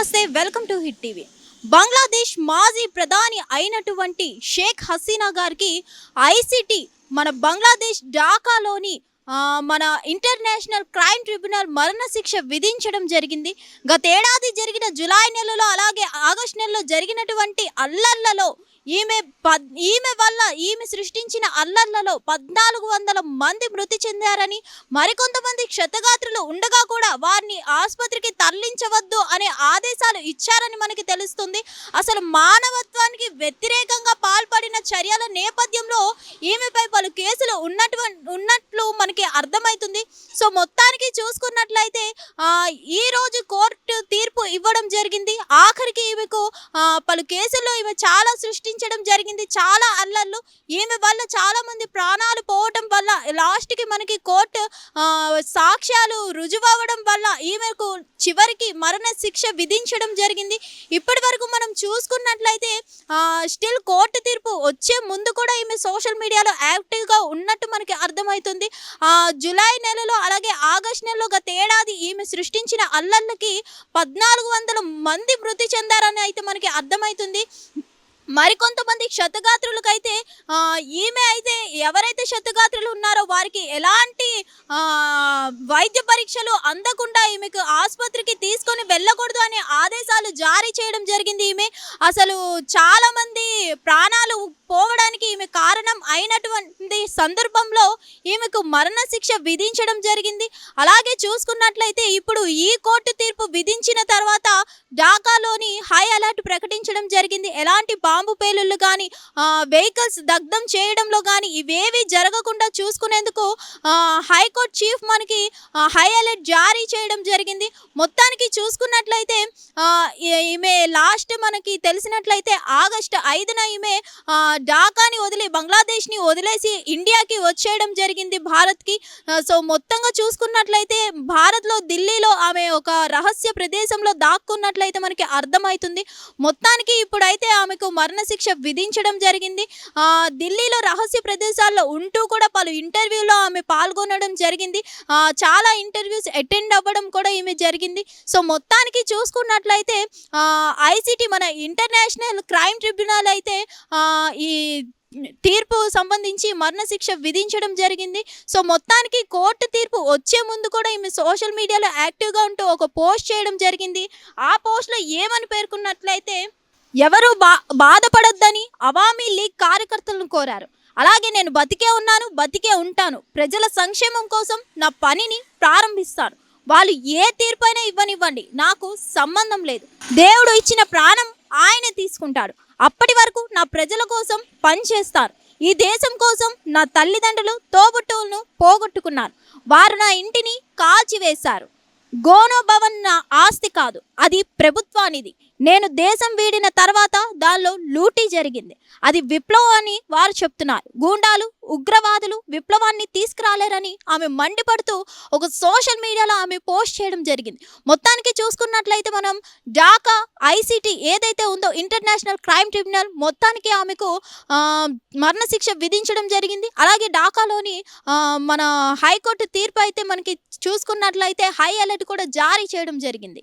Namaste welcome to Hit TV. Bangladesh మాజీ ప్రధాని అయినటువంటి షేక్ హసీనా గారికి ఐసిటి మన బంగ్లాదేశ్ ఢాకాలోని మన ఇంటర్నేషనల్ క్రైమ్ ట్రిబ్యునల్ మరణశిక్ష విధించడం జరిగింది. గతేడాది జరిగిన జులై నెలలో అలాగే ఆగస్ట్ నెలలో జరిగినటువంటి అల్లర్లలో ఈమె పద్ ఈమె వల్ల ఈమె సృష్టించిన అల్లర్లలో పద్నాలుగు వందల మంది మృతి చెందారని మరికొంతమంది క్షతగాత్రులు ఉండగా కూడా వారిని ఆసుపత్రికి తరలించవద్దు అనే ఆదేశాలు ఇచ్చారని మనకి తెలుస్తుంది. అసలు మానవ ప్రభుత్వానికి వ్యతిరేకంగా పాల్పడిన చర్యల నేపథ్యంలో ఈమెపై పలు కేసులు ఉన్నటు ఉన్నట్లు మనకి అర్థమవుతుంది. సో మొత్తానికి చూసుకున్నట్లయితే ఈరోజు ఈ రోజు కోర్టు తీర్పు ఇవ్వడం జరిగింది. ఆఖరికి ఈమెకు పలు కేసుల్లో ఈమె చాలా సృష్టించడం జరిగింది. చాలా అల్లర్లు. ఈమె వల్ల చాలా మంది ప్రాణాలు పోవటం వల్ల లాస్ట్కి మనకి కోర్టు సాక్ష్యాలు రుజువవ్వడం వల్ల ఈమెకు చివరికి మరణ శిక్ష విధించడం జరిగింది. ఇప్పటి వరకు మనం చూసుకున్నట్లయితే స్టిల్ కోర్టు తీర్పు వచ్చే ముందు కూడా ఈమె సోషల్ మీడియాలో యాక్టివ్గా ఉన్నట్టు మనకి అర్థమవుతుంది. జూలై నెలలో అలాగే ఆగస్ట్ నెలలో గత ఏడాది ఈమె సృష్టించిన అల్లర్లకి పద్నాలుగు వందల మంది మృతి చెందారని అయితే మనకి అర్థమవుతుంది. మరికొంతమంది క్షతగాత్రులకైతే ఈమె అయితే ఎవరైతే క్షతగాత్రులు ఉన్నారో వారికి ఎలాంటి వైద్య పరీక్షలు అందకుండా ఈమెకు ఆసుపత్రికి వెళ్ళకూడదు అనే ఆదేశాలు జారీ చేయడం జరిగింది ఈమె. అసలు చాలా మంది ప్రాణాలు పోవడానికి ఈమె కారణం అయినటువంటి సందర్భంలో ఈమెకు మరణశిక్ష విధించడం జరిగింది. అలాగే చూసుకున్నట్లయితే ఇప్పుడు ఈ కోర్టు తీర్పు విధించిన తర్వాత ఢాకాలోని హై అలర్ట్ ప్రకటించడం జరిగింది. ఎలాంటి బాంబు పేలుళ్ళు కానీ వెహికల్స్ దగ్ధం చేయడంలో కానీ ఇవేవి జరగకుండా చూసుకునేందుకు హైకోర్టు చీఫ్ మనకి హై అలర్ట్ జారీ చేయడం జరిగింది. మొత్తానికి చూసుకున్నట్లయితే ఈమె లాస్ట్ మనకి తెలిసినట్లయితే ఆగస్ట్ ఐదున ఈమె ఢాకాని బంగ్లాదేశ్ని వదిలేసి ఇండియాకి వచ్చేయడం జరిగింది భారత్కి. సో మొత్తంగా చూసుకున్నట్లయితే భారత్లో ఢిల్లీలో ఆమె ఒక రహస్య ప్రదేశంలో దాక్కున్నట్లయితే మనకి అర్థమవుతుంది. మొత్తానికి ఇప్పుడైతే ఆమెకు మరణశిక్ష విధించడం జరిగింది. ఆ, ఢిల్లీలో రహస్య ప్రదేశాల్లో ఉంటూ కూడా పలు ఇంటర్వ్యూలో ఆమె పాల్గొనడం జరిగింది. చాలా ఇంటర్వ్యూస్ అటెండ్ అవ్వడం కూడా ఈమె జరిగింది. సో మొత్తానికి చూసుకున్నట్లయితే ఐసిటి మన ఇంటర్నేషనల్ క్రైమ్ ట్రిబ్యునల్ అయితే ఈ తీర్పు సంబంధించి మరణశిక్ష విధించడం జరిగింది. సో మొత్తానికి కోర్టు తీర్పు వచ్చే ముందు కూడా ఈమె సోషల్ మీడియాలో యాక్టివ్గా ఉంటూ ఒక పోస్ట్ చేయడం జరిగింది. ఆ పోస్ట్లో ఏమని పేర్కొన్నట్లయితే ఎవరు బా బాధపడొద్దని అవామీ లీగ్ కార్యకర్తలను కోరారు. అలాగే నేను బతికే ఉన్నాను బతికే ఉంటాను. ప్రజల సంక్షేమం కోసం నా పనిని ప్రారంభిస్తాను. వాళ్ళు ఏ తీర్పైనా ఇవ్వనివ్వండి. నాకు సంబంధం లేదు. దేవుడు ఇచ్చిన ప్రాణం ఆయనే తీసుకుంటాడు. అప్పటి వరకు నా ప్రజల కోసం పనిచేస్తారు ఈ దేశం కోసం నా తల్లిదండ్రులు తోబుట్టువులను పోగొట్టుకున్నారు. వారు నా ఇంటిని కాల్చివేశారు. గోనో భవన్ నా ఆస్తి కాదు. అది ప్రభుత్వానిది. నేను దేశం వీడిన తర్వాత దానిలో లూటీ జరిగింది. అది విప్లవం అని వారు చెప్తున్నారు. గూండాలు ఉగ్రవాదులు విప్లవాన్ని తీసుకురాలేరని ఆమె మండిపడుతూ ఒక సోషల్ మీడియాలో ఆమె పోస్ట్ చేయడం జరిగింది. మొత్తానికి చూసుకున్నట్లయితే మనం ఢాకా ఐసీటీ ఏదైతే ఉందో ఇంటర్నేషనల్ క్రైమ్ ట్రిబ్యునల్ మొత్తానికి ఆమెకు మరణశిక్ష విధించడం జరిగింది. అలాగే ఢాకాలోని మన హైకోర్టు తీర్పు అయితే మనకి చూసుకున్నట్లయితే హై అలర్ట్ కూడా జారీ చేయడం జరిగింది.